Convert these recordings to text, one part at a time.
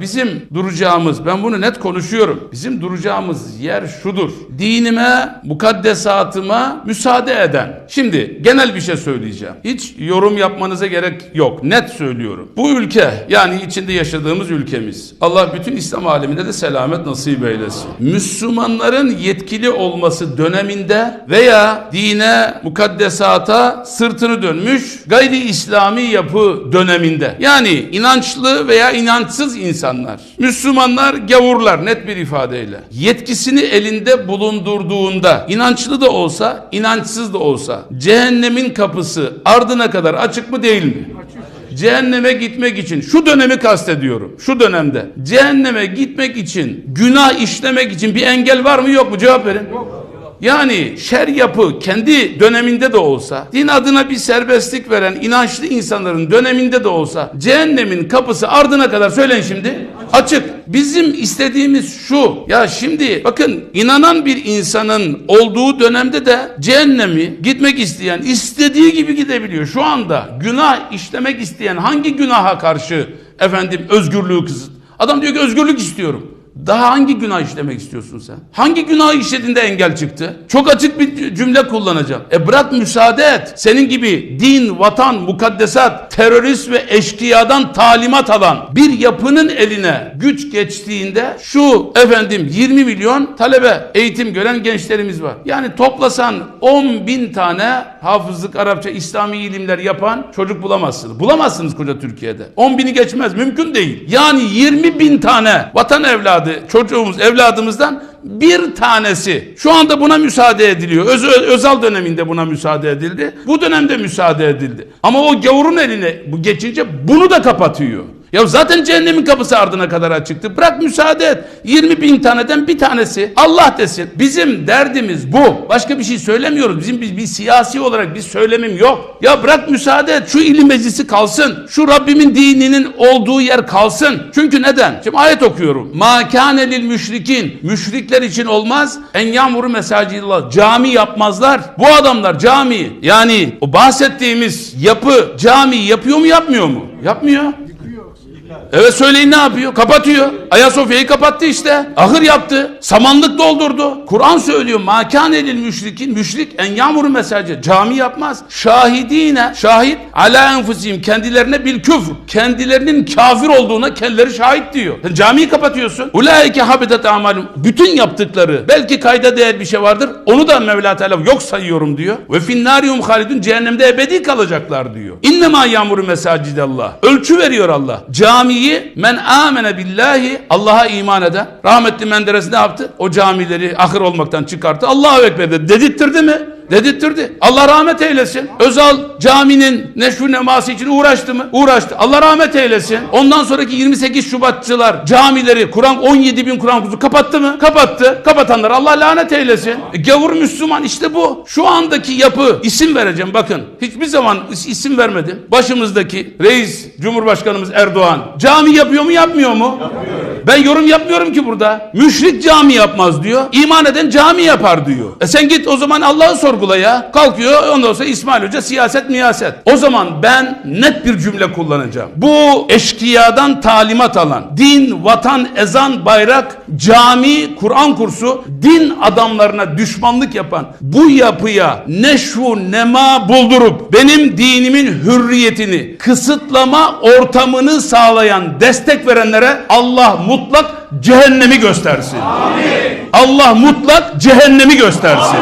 Bizim duracağımız, ben bunu net konuşuyorum. Bizim duracağımız yer şudur. Dinime, mukaddesatıma müsaade eden. Şimdi genel bir şey söyleyeceğim. Hiç yorum yapmanıza gerek yok. Net söylüyorum. Bu ülke, yani içinde yaşadığımız ülkemiz. Allah bütün İslam aleminde de selamet nasip eylesin. Müslümanların yetkili olması döneminde veya dine, mukaddesata sırtını dönmüş gayri İslami yapı döneminde. Yani inançlı veya inançsız insanlar. Müslümanlar gavurlar net bir ifadeyle. Yetkisini elinde bulundurduğunda inançlı da olsa, inançsız da olsa cehennemin kapısı ardına kadar açık mı değil mi? Cehenneme gitmek için şu dönemi kastediyorum. Şu dönemde cehenneme gitmek için, günah işlemek için bir engel var mı yok mu? Cevap verin. Yani şer yapı kendi döneminde de olsa, din adına bir serbestlik veren inançlı insanların döneminde de olsa, cehennemin kapısı ardına kadar söyleyin şimdi, açık. Bizim istediğimiz şu, ya şimdi bakın inanan bir insanın olduğu dönemde de cehennemi gitmek isteyen, istediği gibi gidebiliyor. Şu anda günah işlemek isteyen hangi günaha karşı efendim özgürlüğü kısıt? Adam diyor ki özgürlük istiyorum. Daha hangi günah işlemek istiyorsun sen? Hangi günah işlediğinde engel çıktı? Çok açık bir cümle kullanacağım. E bırak müsaade et. Senin gibi din, vatan, mukaddesat, terörist ve eşkıyadan talimat alan bir yapının eline güç geçtiğinde şu efendim 20 milyon talebe eğitim gören gençlerimiz var. Yani toplasan 10 bin tane hafızlık, Arapça, İslami ilimler yapan çocuk bulamazsınız. Bulamazsınız koca Türkiye'de. 10 bini geçmez. Mümkün değil. Yani 20 bin tane vatan evladı, çocuğumuz, evladımızdan bir tanesi şu anda buna müsaade ediliyor. Öz, özel döneminde buna müsaade edildi. Bu dönemde müsaade edildi. Ama o gavurun eline bu geçince bunu da kapatıyor. Ya zaten cehennemin kapısı ardına kadar açıktı. Bırak müsaade et. 20 bin taneden bir tanesi Allah desin. Bizim derdimiz bu. Başka bir şey söylemiyoruz. Bizim bir, bir siyasi olarak bir söylemim yok. Ya bırak müsaade et. Şu ilim meclisi kalsın. Şu Rabbimin dininin olduğu yer kalsın. Çünkü neden? Şimdi ayet okuyorum. Ma kâne müşrikin. Müşrikler için olmaz. En yağmuru mesacillah. Cami yapmazlar. Bu adamlar cami yani o bahsettiğimiz yapı cami yapıyor mu yapmıyor mu? Yapmıyor. Evet söyleyin ne yapıyor? Kapatıyor. Ayasofya'yı kapattı işte. Ahır yaptı. Samanlık doldurdu. Kur'an söylüyor. Makan edil müşrikin. Müşrik en yağmuru mesajı. Cami yapmaz. Şahidine. Şahit. Ala enfusihim. Kendilerine bil küfür. Kendilerinin kafir olduğuna kendileri şahit diyor. Sen camiyi kapatıyorsun. Ulaike habitat amalum. Bütün yaptıkları. Belki kayda değer bir şey vardır. Onu da Mevla Teala yok sayıyorum diyor. Ve finnariyum halidun. Cehennemde ebedi kalacaklar diyor. İnnemâ yağmuru mesacidallah. Ölçü veriyor Allah. Camiyi men amene billahi Allah'a iman eden rahmetli Menderes ne yaptı? O camileri ahır olmaktan çıkarttı. Allahu Ekber dedi. Dedirttirdi mi? Dedirttirdi. Allah rahmet eylesin. Özal caminin neşru neması için uğraştı mı? Uğraştı. Allah rahmet eylesin. Ondan sonraki 28 Şubatçılar camileri Kur'an 17 bin Kur'an kursu kapattı mı? Kapattı. Kapatanlar Allah lanet eylesin. E, gavur Müslüman işte bu. Şu andaki yapı isim vereceğim bakın. Hiçbir zaman is- isim vermedim. Başımızdaki reis Cumhurbaşkanımız Erdoğan cami yapıyor mu yapmıyor mu? Ben yorum yapmıyorum ki burada. Müşrik cami yapmaz diyor. İman eden cami yapar diyor. E sen git o zaman Allah'ı sorgula ya. Kalkıyor ondan sonra İsmail Hoca siyaset miyaset. O zaman ben net bir cümle kullanacağım. Bu eşkıyadan talimat alan, din, vatan, ezan, bayrak, cami, Kur'an kursu, din adamlarına düşmanlık yapan bu yapıya neşvu nema buldurup benim dinimin hürriyetini kısıtlama ortamını sağlayan destek verenlere Allah mutlak cehennemi göstersin. Allah mutlak cehennemi göstersin.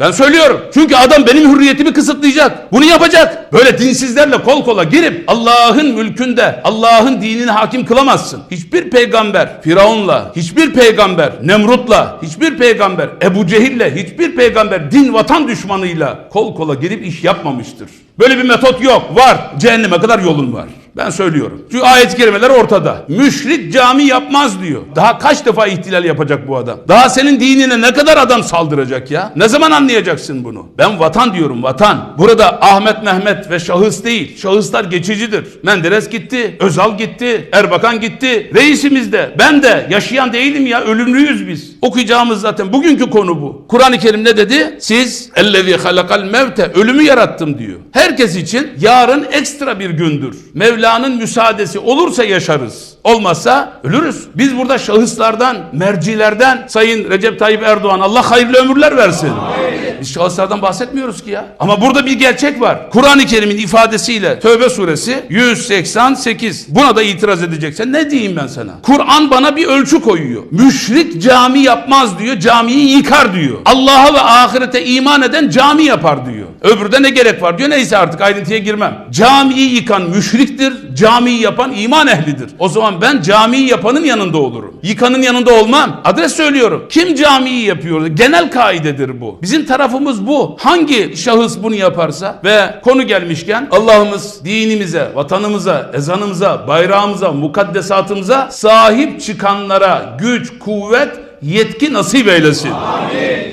Ben söylüyorum. Çünkü adam benim hürriyetimi kısıtlayacak. Bunu yapacak. Böyle dinsizlerle kol kola girip Allah'ın mülkünde Allah'ın dinini hakim kılamazsın. Hiçbir peygamber Firavun'la, hiçbir peygamber Nemrut'la, hiçbir peygamber Ebu Cehil'le, hiçbir peygamber din vatan düşmanıyla kol kola girip iş yapmamıştır. Böyle bir metot yok. Var. Cehenneme kadar yolun var. Ben söylüyorum. Çünkü ayet-i ortada. Müşrik cami yapmaz diyor. Daha kaç defa ihtilal yapacak bu adam? Daha senin dinine ne kadar adam saldıracak ya? Ne zaman anlayacaksın bunu? Ben vatan diyorum vatan. Burada Ahmet Mehmet ve şahıs değil. Şahıslar geçicidir. Menderes gitti. Özal gitti. Erbakan gitti. Reisimiz de. Ben de yaşayan değilim ya. Ölümlüyüz biz. Okuyacağımız zaten bugünkü konu bu. Kur'an-ı Kerim ne dedi? Siz ellezî halakal mevte ölümü yarattım diyor. Herkes için yarın ekstra bir gündür. Mevla Mevla'nın müsaadesi olursa yaşarız. Olmazsa ölürüz. Biz burada şahıslardan, mercilerden Sayın Recep Tayyip Erdoğan Allah hayırlı ömürler versin. Biz şahıslardan bahsetmiyoruz ki ya. Ama burada bir gerçek var. Kur'an-ı Kerim'in ifadesiyle Tövbe suresi 188. Buna da itiraz edeceksen ne diyeyim ben sana? Kur'an bana bir ölçü koyuyor. Müşrik cami yapmaz diyor. Camiyi yıkar diyor. Allah'a ve ahirete iman eden cami yapar diyor. Öbürde ne gerek var diyor. Neyse artık ayrıntıya girmem. Camiyi yıkan müşriktir. Camiyi yapan iman ehlidir. O zaman ben camiyi yapanın yanında olurum. Yıkanın yanında olmam. Adres söylüyorum. Kim camiyi yapıyor? Genel kaidedir bu. Bizim tarafımız bu. Hangi şahıs bunu yaparsa ve konu gelmişken Allah'ımız dinimize, vatanımıza, ezanımıza, bayrağımıza, mukaddesatımıza sahip çıkanlara güç, kuvvet, yetki nasip eylesin.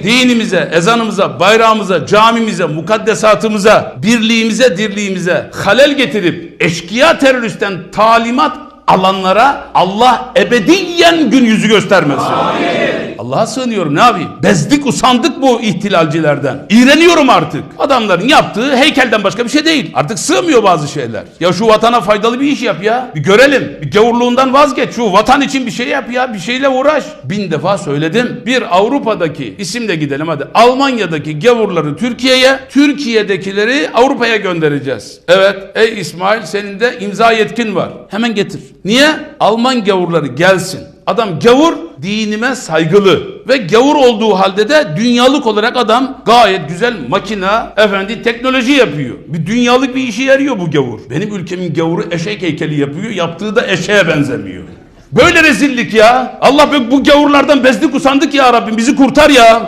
Dinimize, ezanımıza, bayrağımıza, camimize, mukaddesatımıza, birliğimize, dirliğimize halel getirip eşkıya teröristten talimat alanlara Allah ebediyen gün yüzü göstermesin. Allah'a sığınıyorum ne yapayım? Bezdik usandık bu ihtilalcilerden. İğreniyorum artık. Adamların yaptığı heykelden başka bir şey değil. Artık sığmıyor bazı şeyler. Ya şu vatana faydalı bir iş yap ya. Bir görelim. Bir gavurluğundan vazgeç. Şu vatan için bir şey yap ya. Bir şeyle uğraş. Bin defa söyledim. Bir Avrupa'daki isimle gidelim hadi. Almanya'daki gavurları Türkiye'ye, Türkiye'dekileri Avrupa'ya göndereceğiz. Evet. Ey İsmail senin de imza yetkin var. Hemen getir. Niye? Alman gavurları gelsin. Adam gavur dinime saygılı ve gavur olduğu halde de dünyalık olarak adam gayet güzel makina efendi teknoloji yapıyor. Bir dünyalık bir işe yarıyor bu gavur. Benim ülkemin gavuru eşek heykeli yapıyor. Yaptığı da eşeğe benzemiyor. Böyle rezillik ya. Allah bu gavurlardan bezdik usandık ya Rabbim bizi kurtar ya.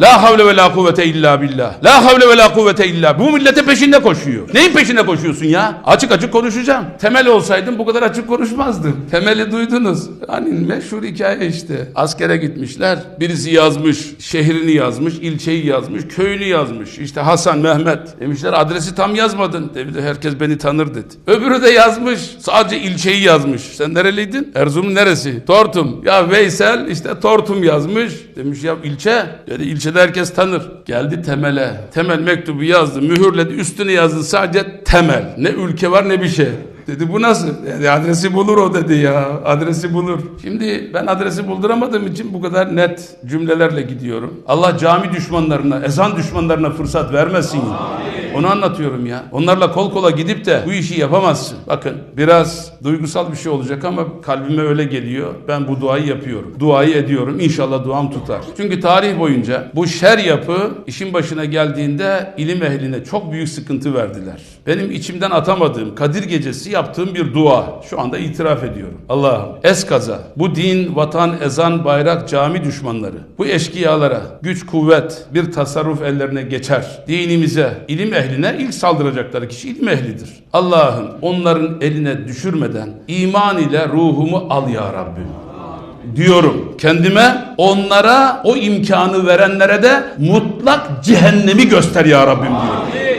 La havle ve la kuvvete illa billah. La havle ve la kuvvete illa. Bu millete peşinde koşuyor. Neyin peşinde koşuyorsun ya? Açık açık konuşacağım. Temel olsaydım bu kadar açık konuşmazdım. Temeli duydunuz. Hani meşhur hikaye işte. Askere gitmişler. Birisi yazmış, şehrini yazmış, ilçeyi yazmış, köyünü yazmış. İşte Hasan, Mehmet. Demişler adresi tam yazmadın. Dedi herkes beni tanır dedi. Öbürü de yazmış. Sadece ilçeyi yazmış. Sen nereliydin? Erzurum neresi? Tortum. Ya Veysel işte Tortum yazmış. Demiş ya ilçe. Dedi ilçede herkes tanır. Geldi temele. Temel mektubu yazdı. Mühürledi. Üstüne yazdı sadece temel. Ne ülke var ne bir şey. Dedi bu nasıl? Yani adresi bulur o dedi ya. Adresi bulur. Şimdi ben adresi bulduramadığım için bu kadar net cümlelerle gidiyorum. Allah cami düşmanlarına, ezan düşmanlarına fırsat vermesin. Onu anlatıyorum ya. Onlarla kol kola gidip de bu işi yapamazsın. Bakın biraz duygusal bir şey olacak ama kalbime öyle geliyor. Ben bu duayı yapıyorum. Duayı ediyorum. İnşallah duam tutar. Çünkü tarih boyunca bu şer yapı işin başına geldiğinde ilim ehline çok büyük sıkıntı verdiler. Benim içimden atamadığım Kadir gecesi yaptığım bir dua. Şu anda itiraf ediyorum. Allah'ım eskaza bu din, vatan, ezan, bayrak, cami düşmanları bu eşkıyalara güç, kuvvet, bir tasarruf ellerine geçer. Dinimize, ilim ehline ilk saldıracakları kişi ilim ehlidir. Allah'ım onların eline düşürmeden iman ile ruhumu al ya Rabbim diyorum kendime onlara o imkanı verenlere de mutlak cehennemi göster ya Rabbim diyorum.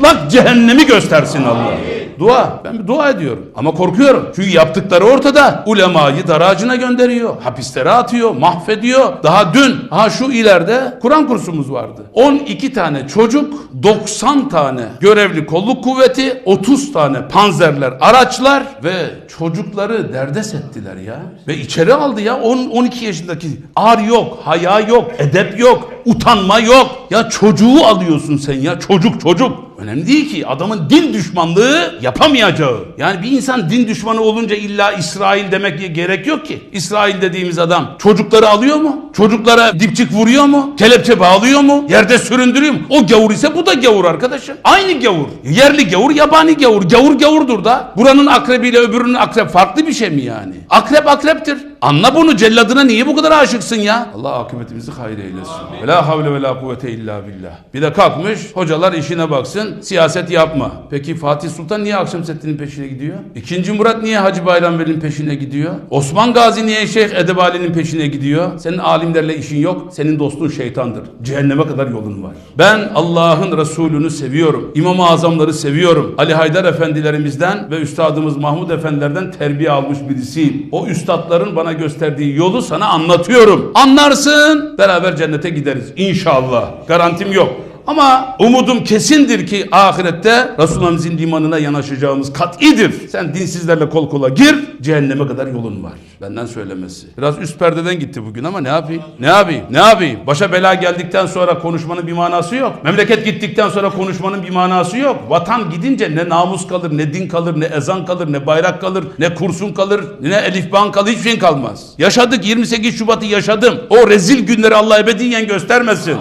Mutlak cehennemi göstersin Allah. Dua. Ben bir dua ediyorum. Ama korkuyorum. Çünkü yaptıkları ortada. Ulemayı daracına gönderiyor. Hapislere atıyor. Mahvediyor. Daha dün ha şu ileride Kur'an kursumuz vardı. 12 tane çocuk, 90 tane görevli kolluk kuvveti, 30 tane panzerler, araçlar ve çocukları derdest ettiler ya. Ve içeri aldı ya 10 12 yaşındaki. Ar yok, haya yok, edep yok, utanma yok. Ya çocuğu alıyorsun sen ya. Çocuk çocuk. Önemli değil ki adamın din düşmanlığı yapamayacağı. Yani bir insan din düşmanı olunca illa İsrail demek gerek yok ki. İsrail dediğimiz adam çocukları alıyor mu? Çocuklara dipçik vuruyor mu? Kelepçe bağlıyor mu? Yerde süründürüyor mu? O gavur ise bu da gavur arkadaşım. Aynı gavur. Yerli gavur, yabani gavur. Gavur gavurdur da. Buranın akrebiyle öbürünün akrep farklı bir şey mi yani? Akrep akreptir. Anla bunu celladına niye bu kadar aşıksın ya? Allah akıbetimizi hayır eylesin. Ve la havle ve la kuvvete illa billah. Bir de kalkmış hocalar işine baksın siyaset yapma. Peki Fatih Sultan niye Akşemseddin'in peşine gidiyor? İkinci Murat niye Hacı Bayram Veli'nin peşine gidiyor? Osman Gazi niye Şeyh Edebali'nin peşine gidiyor? Senin alimlerle işin yok. Senin dostun şeytandır. Cehenneme kadar yolun var. Ben Allah'ın Resulünü seviyorum. İmam-ı Azamları seviyorum. Ali Haydar Efendilerimizden ve Üstadımız Mahmud Efendilerden terbiye almış birisiyim. O üstadların bana gösterdiği yolu sana anlatıyorum. Anlarsın beraber cennete gideriz. İnşallah. Garantim yok. Ama umudum kesindir ki ahirette Resulullah'ımızın limanına yanaşacağımız kat'idir. Sen dinsizlerle kol kola gir, cehenneme kadar yolun var. Benden söylemesi. Biraz üst perdeden gitti bugün ama ne yapayım? Ne yapayım? Ne yapayım? Başa bela geldikten sonra konuşmanın bir manası yok. Memleket gittikten sonra konuşmanın bir manası yok. Vatan gidince ne namus kalır, ne din kalır, ne ezan kalır, ne bayrak kalır, ne kursun kalır, ne elifban kalır, hiçbir şey kalmaz. Yaşadık 28 Şubat'ı yaşadım. O rezil günleri Allah ebediyen göstermesin.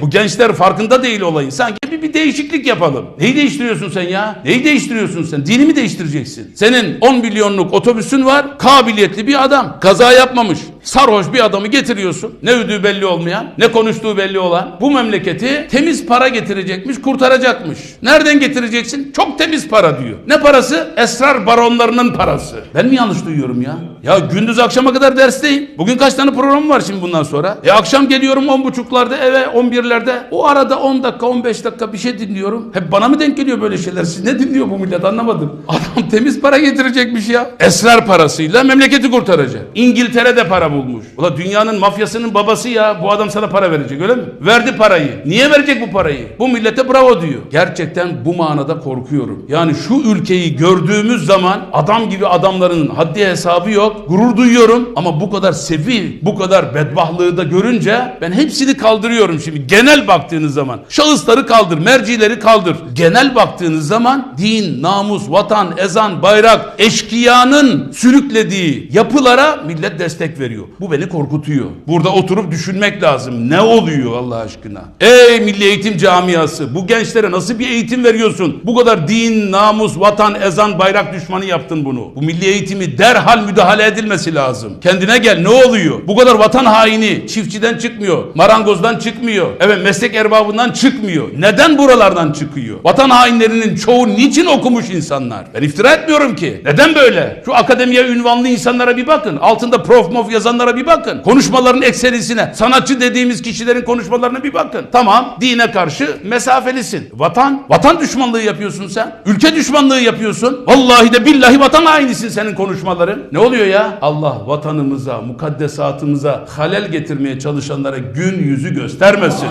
Bu gençler farkında değil olayın. Sanki bir, bir değişiklik yapalım. Neyi değiştiriyorsun sen ya? Neyi değiştiriyorsun sen? Dini mi değiştireceksin? Senin 10 milyonluk otobüsün var. Kabiliyetli bir adam. Kaza yapmamış. Sarhoş bir adamı getiriyorsun. Ne ödüğü belli olmayan, ne konuştuğu belli olan. Bu memleketi temiz para getirecekmiş, kurtaracakmış. Nereden getireceksin? Çok temiz para diyor. Ne parası? Esrar baronlarının parası. Ben mi yanlış duyuyorum ya? Ya gündüz akşama kadar dersteyim. Bugün kaç tane programım var şimdi bundan sonra? E akşam geliyorum 10.30'larda eve 11'lerde. O arada 10 dakika 15 dakika bir şey dinliyorum. Hep bana mı denk geliyor böyle şeyler? Siz ne dinliyor bu millet anlamadım. Adam temiz para getirecekmiş ya. Esrar parasıyla memleketi kurtaracak. İngiltere'de para bulmuş. Ula dünyanın mafyasının babası ya. Bu adam sana para verecek öyle mi? Verdi parayı. Niye verecek bu parayı? Bu millete bravo diyor. Gerçekten bu manada korkuyorum. Yani şu ülkeyi gördüğümüz zaman adam gibi adamların haddi hesabı yok. Gurur duyuyorum ama bu kadar sevi, bu kadar bedbahtlığı da görünce ben hepsini kaldırıyorum şimdi. Genel baktığınız zaman şahısları kaldır, mercileri kaldır. Genel baktığınız zaman din, namus, vatan, ezan, bayrak, eşkıyanın sürüklediği yapılara millet destek veriyor. Bu beni korkutuyor. Burada oturup düşünmek lazım. Ne oluyor Allah aşkına? Ey Milli Eğitim Camiası bu gençlere nasıl bir eğitim veriyorsun? Bu kadar din, namus, vatan, ezan, bayrak düşmanı yaptın bunu. Bu milli eğitimi derhal müdahale edilmesi lazım. Kendine gel ne oluyor? Bu kadar vatan haini çiftçiden çıkmıyor. Marangozdan çıkmıyor. Evet meslek erbabından çıkmıyor. Neden buralardan çıkıyor? Vatan hainlerinin çoğu niçin okumuş insanlar? Ben iftira etmiyorum ki. Neden böyle? Şu akademiye ünvanlı insanlara bir bakın. Altında prof mof yazanlara bir bakın. Konuşmaların ekserisine, sanatçı dediğimiz kişilerin konuşmalarına bir bakın. Tamam, dine karşı mesafelisin. Vatan, vatan düşmanlığı yapıyorsun sen. Ülke düşmanlığı yapıyorsun. Vallahi de billahi vatan hainisin senin konuşmaların. Ne oluyor ya? Allah vatanımıza, mukaddesatımıza halel getirmeye çalışanlara gün yüzü göstermesin.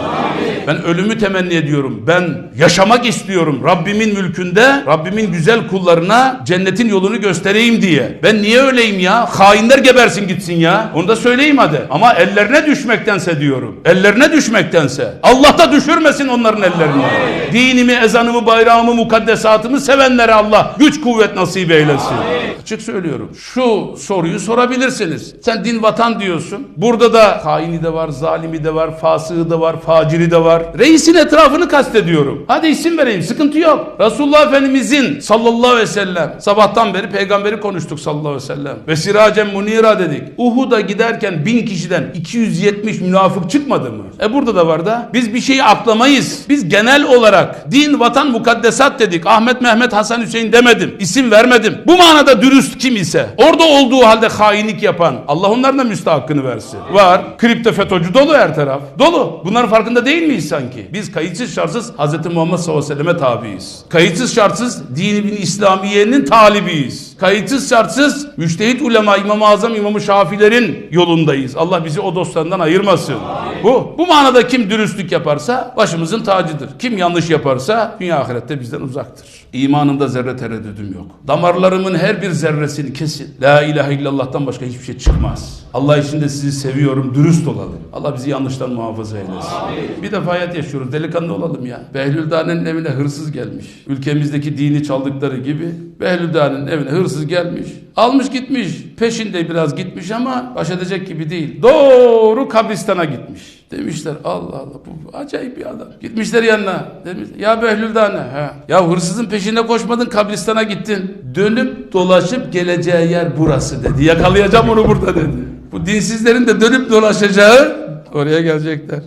Ben ölümü temenni ediyorum. Ben yaşamak istiyorum. Rabbimin mülkünde, Rabbimin güzel kullarına cennetin yolunu göstereyim diye. Ben niye öleyim ya? Hainler gebersin gitsin ya. Onu da söyleyeyim hadi. Ama ellerine düşmektense diyorum. Ellerine düşmektense. Allah da düşürmesin onların ellerine. Dinimi, ezanımı, bayrağımı, mukaddesatımı sevenlere Allah güç kuvvet nasip eylesin. Açık söylüyorum. Şu soruyu sorabilirsiniz. Sen din vatan diyorsun. Burada da haini de var, zalimi de var, fasığı da var, faciri de var. Reisin etrafını kastediyorum. Hadi isim vereyim, sıkıntı yok. Resulullah Efendimizin sallallahu aleyhi ve sellem sabahtan beri peygamberi konuştuk sallallahu aleyhi ve sellem. Ve siracen munira dedik. Uhud'a giderken bin kişiden 270 münafık çıkmadı mı? E burada da var da. Biz bir şeyi aklamayız. Biz genel olarak din, vatan, mukaddesat dedik. Ahmet, Mehmet, Hasan, Hüseyin demedim. İsim vermedim. Bu manada dürüst kim ise, orada olduğu halde hainlik yapan, Allah onların da müstahakkını versin. Var. Kripto FETÖ'cü dolu her taraf. Dolu. Bunların farkında değil miyiz sanki? Biz kayıtsız şartsız Hz. Muhammed sallallahu aleyhi ve selleme tabiiz. Kayıtsız şartsız dini bin İslamiye'nin talibiyiz. Kayıtsız şartsız müştehit ulema İmam-ı Azam İmam-ı Şafilerin yolundayız. Allah bizi o dostlarından ayırmasın. Bu. Bu manada kim dürüstlük yaparsa başımızın tacıdır. Kim yanlış yaparsa dünya ahirette bizden uzaktır. İmanımda zerre tereddüdüm yok. Damarlarımın her bir zerresini kesin. La ilahe illallah'tan başka hiçbir şey çıkmaz. Allah için de sizi seviyorum. Dürüst olalım. Allah bizi yanlıştan muhafaza eylesin. Bir defa hayat yaşıyoruz. Delikanlı olalım ya. Behlül Dane'nin evine hırsız gelmiş. Ülkemizdeki dini çaldıkları gibi Behlül Dane'nin evine hırsız gelmiş. Almış gitmiş. Peşinde biraz gitmiş ama baş edecek gibi değil. Doğru kabristana gitmiş. Demişler Allah Allah bu acayip bir adam. Gitmişler yanına. Demiş, ya Behlül Dane. He. Ya hırsızın peşinde koşmadın kabristana gittin. Dönüp dolaşıp geleceği yer burası dedi. Yakalayacağım onu burada dedi. Bu dinsizlerin de dönüp dolaşacağı oraya gelecekler.